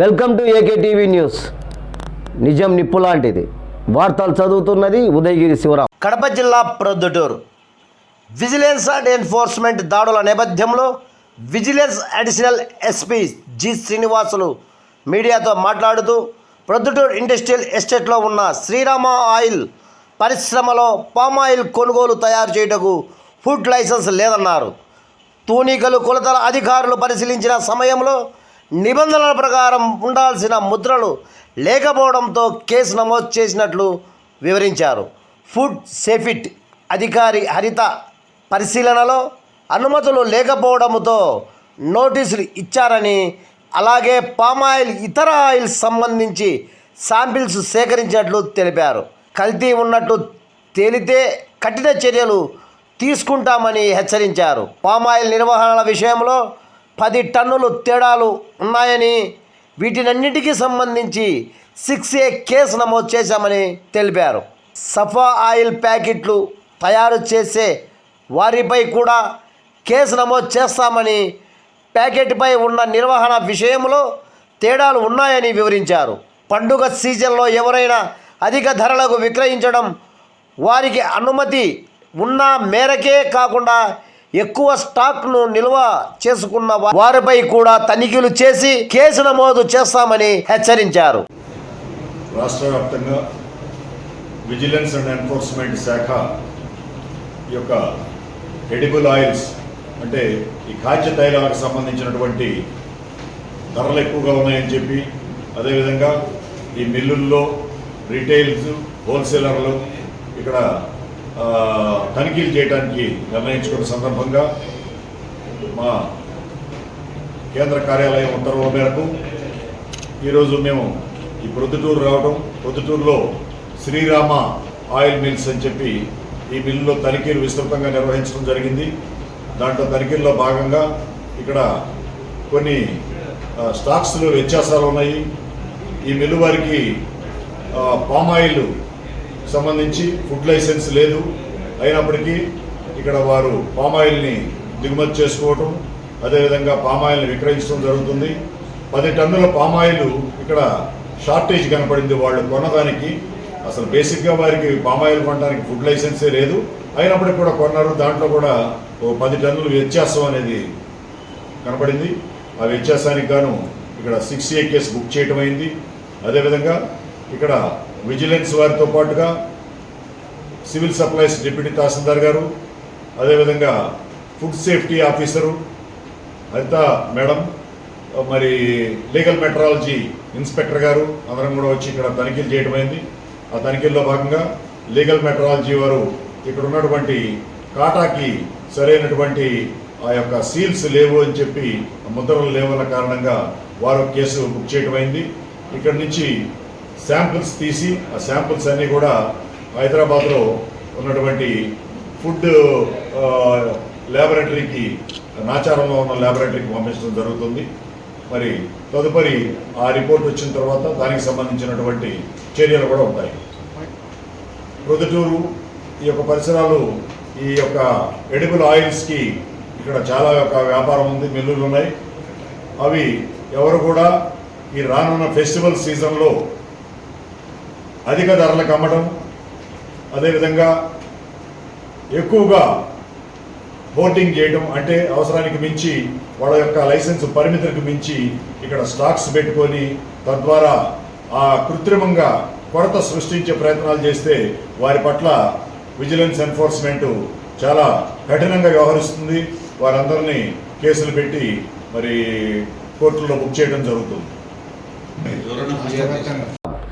Welcome to AK TV news. నిజం నిప్పు లాంటిది. వార్తలు చదువుతున్నది ఉదయగిరి శివరాం. కడప జిల్లా ప్రొద్దుటూరు. విజిలెన్స్ అండ్ ఎన్ఫోర్స్మెంట్ దాడుల నేపథ్యంలో vigilance additional SP G Srinivasulu మీడియాతో మాట్లాడుతూ ప్రొద్దుటూరు ఇండస్ట్రియల్ ఎస్టేట్లో ఉన్న శ్రీరామ ఆయిల్ పరిశ్రమలో పామ్ ఆయిల్ కొనుగోలు తయారు చేయుటకు ఫుడ్ లైసెన్స్ లేదన్నారు. తూనికలు కొలతల అధికారులు పరిశీలించిన సమయంలో నిబంధనల ప్రకారం ఉండాల్సిన ముద్రలు లేకపోవడంతో కేసు నమోదు చేసినట్లు వివరించారు. ఫుడ్ సేఫిట్ అధికారి హరిత పరిశీలనలో అనుమతులు లేకపోవడంతో నోటీసులు ఇచ్చారని అలాగే పామాయిల్ ఇతర ఆయిల్ సంబంధించి శాంపిల్స్ సేకరించినట్లు తెలిపారు. కల్తీ ఉన్నట్టు తేలితే కఠిన చర్యలు తీసుకుంటామని హెచ్చరించారు. పామాయిల్ నిర్వహణల విషయంలో పది టన్నులు తేడాలు ఉన్నాయని వీటినన్నిటికీ సంబంధించి సిక్స్ ఏ కేసు నమోదు చేశామని తెలిపారు. సఫా ఆయిల్ ప్యాకెట్లు తయారు చేసే వారిపై కూడా కేసు నమోదు చేస్తామని ప్యాకెట్పై ఉన్న నిర్వహణ విషయంలో తేడాలు ఉన్నాయని వివరించారు. పండుగ సీజన్లో ఎవరైనా అధిక ధరలకు విక్రయించడం వారికి అనుమతి ఉన్న మేరకే కాకుండా ఎక్కువ స్టాక్ను నిల్వ చేసుకున్న వారిపై కూడా తనిఖీలు చేసి కేసు నమోదు చేస్తామని హెచ్చరించారు. రాష్ట్ర వ్యాప్తంగా విజిలెన్స్ అండ్ ఎన్ఫోర్స్మెంట్ శాఖ ఈ యొక్క ఎడిబుల్ ఆయిల్స్ అంటే ఈ ఖాద్య తైలాలకు సంబంధించినటువంటి ధరలు ఎక్కువగా ఉన్నాయని చెప్పి అదేవిధంగా ఈ మిల్లుల్లో రీటైల్స్ హోల్సేలర్లు ఇక్కడ తనిఖీలు చేయడానికి నిర్ణయించుకున్న సందర్భంగా మా కేంద్ర కార్యాలయం ఉత్తర్వుల మేరకు ఈరోజు మేము ఈ ప్రొద్దుటూరు రావడం ప్రొద్దుటూరులో శ్రీరామ ఆయిల్ మిల్స్ అని చెప్పి ఈ మిల్లులో తనిఖీలు విస్తృతంగా నిర్వహించడం జరిగింది. దాంట్లో తనిఖీల్లో భాగంగా ఇక్కడ కొన్ని స్టాక్స్లో వ్యత్యాసాలు ఉన్నాయి. ఈ మిల్లు వారికి పామాయిల్ సంబంధించి ఫుడ్ లైసెన్స్ లేదు. అయినప్పటికీ ఇక్కడ వారు పామాయిల్ని దిగుమతి చేసుకోవటం అదేవిధంగా పామాయిల్ని విక్రయించడం జరుగుతుంది. పది టన్నుల పామాయిల్ ఇక్కడ షార్టేజ్ కనపడింది వాళ్ళు కొనడానికి అసలు బేసిక్గా వారికి పామాయిల్ కొనడానికి ఫుడ్ లైసెన్సే లేదు. అయినప్పటికీ కూడా కొన్నారు. దాంట్లో కూడా ఓ పది టన్నులు వ్యత్యాసం అనేది కనపడింది. ఆ వ్యత్యాసానికి గాను ఇక్కడ సిక్స్ ఏ కేసు బుక్ చేయటం అయింది. అదేవిధంగా ఇక్కడ విజిలెన్స్ వారితో పాటుగా సివిల్ సప్లైస్ డిప్యూటీ తహసీల్దార్ గారు అదేవిధంగా food safety officer Haritha madam మరి లీగల్ మెట్రాలజీ ఇన్స్పెక్టర్ గారు అందరం కూడా వచ్చి ఇక్కడ తనిఖీలు చేయడమైంది ఆ తనిఖీల్లో భాగంగా లీగల్ మెట్రాలజీ వారు ఇక్కడ ఉన్నటువంటి కాటాకి సరైనటువంటి ఆ యొక్క సీల్స్ లేవు అని చెప్పి ముద్రలు లేవన్న కారణంగా వారు కేసు బుక్ చేయటమైంది ఇక్కడి ఇక్కడ నుంచి శాంపిల్స్ తీసి ఆ శాంపిల్స్ అన్నీ కూడా హైదరాబాద్లో ఉన్నటువంటి ఫుడ్ ల్యాబొరేటరీకి నాచారంలో ఉన్న ల్యాబొరేటరీకి పంపించడం జరుగుతుంది. మరి తదుపరి ఆ రిపోర్ట్ వచ్చిన తర్వాత దానికి సంబంధించినటువంటి చర్యలు కూడా ఉంటాయి. ప్రొద్దుటూరు ఈ యొక్క పరిసరాలు ఈ యొక్క ఎడిబుల్ ఆయిల్స్కి ఇక్కడ చాలా యొక్క వ్యాపారం ఉంది మిల్లులు ఉన్నాయి. అవి ఎవరు కూడా ఈ రానున్న ఫెస్టివల్ సీజన్లో అధిక ధరలకు అమ్మడం అదేవిధంగా ఎక్కువగా బోటింగ్ చేయడం అంటే అవసరానికి మించి వాళ్ళ యొక్క లైసెన్స్ పరిమితులకు మించి ఇక్కడ స్టాక్స్ పెట్టుకొని తద్వారా ఆ కృత్రిమంగా కొరత సృష్టించే ప్రయత్నాలు చేస్తే వారి పట్ల విజిలెన్స్ ఎన్ఫోర్స్మెంట్ చాలా కఠినంగా వ్యవహరిస్తుంది. వారందరినీ కేసులు పెట్టి మరి కోర్టుల్లో బుక్ చేయడం జరుగుతుంది.